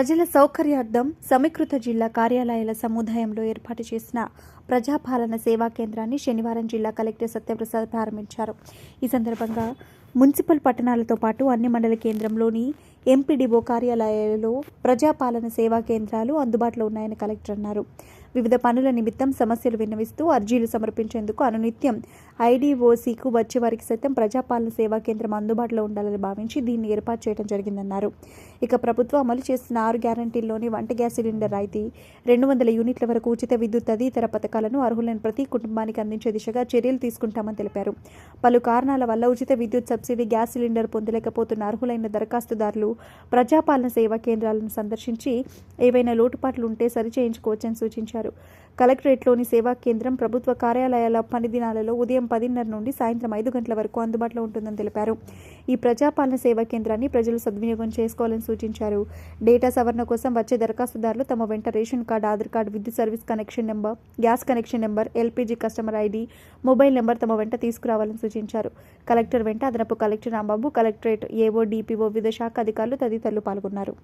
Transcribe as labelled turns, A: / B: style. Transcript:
A: ప్రజల సౌకర్యార్థం సమీకృత జిల్లా కార్యాలయాల సముదాయంలో ఏర్పాటు చేసిన ప్రజాపాలన సేవా కేంద్రాన్ని శనివారం జిల్లా కలెక్టర్ సత్యప్రసాద్ ప్రారంభించారు. ఈ సందర్భంగా మున్సిపల్ పట్టణాలతో పాటు అన్ని మండల కేంద్రంలోని ఎంపీడీఓ కార్యాలయాలలో ప్రజాపాలన సేవా కేంద్రాలు అందుబాటులో ఉన్నాయని కలెక్టర్ అన్నారు. వివిధ పనుల నిమిత్తం సమస్యలు విన్నవిస్తూ అర్జీలు సమర్పించేందుకు అనునిత్యం ఐడీఓసీకు వచ్చే వారికి సైతం ప్రజాపాలన సేవా కేంద్రం అందుబాటులో ఉండాలని భావించి దీన్ని ఏర్పాటు చేయడం జరిగిందన్నారు. ఇక ప్రభుత్వం అమలు చేస్తున్న ఆరు గ్యారంటీల్లోని వంట గ్యాస్ సిలిండర్ రాయితీ రెండు వందల యూనిట్ల వరకు ఉచిత విద్యుత్ తదితర పథకాలను అర్హులైన ప్రతి కుటుంబానికి అందించే దిశగా చర్యలు తీసుకుంటామని తెలిపారు. పలు కారణాల వల్ల ఉచిత విద్యుత్ సబ్సిడీ గ్యాస్ సిలిండర్ పొందలేకపోతున్న అర్హులైన దరఖాస్తుదారులు ప్రజాపాలన సేవా కేంద్రాలను సందర్శించి ఏవైనా లోటుపాట్లు ఉంటే సరిచేయించుకోవచ్చని సూచించారు. కలెక్టరేట్లోని సేవా కేంద్రం ప్రభుత్వ కార్యాలయాల పని దినాలలో ఉదయం పదిన్నర నుండి సాయంత్రం ఐదు గంటల వరకు అందుబాటులో ఉంటుందని తెలిపారు. ఈ ప్రజాపాలన సేవా కేంద్రాన్ని ప్రజలు సద్వినియోగం చేసుకోవాలని సూచించారు. డేటా సవరణ కోసం వచ్చే దరఖాస్తుదారులు తమ వెంట రేషన్ కార్డు ఆధార్ కార్డు విద్యుత్ service connection number gas connection number LPG customer ID mobile number తమ వెంట తీసుకురావాలని సూచించారు. కలెక్టర్ వెంట అదనపు collector Rambabu collectorate AO DPO వివిధ శాఖ అధికారులు తదితరులు పాల్గొన్నారు.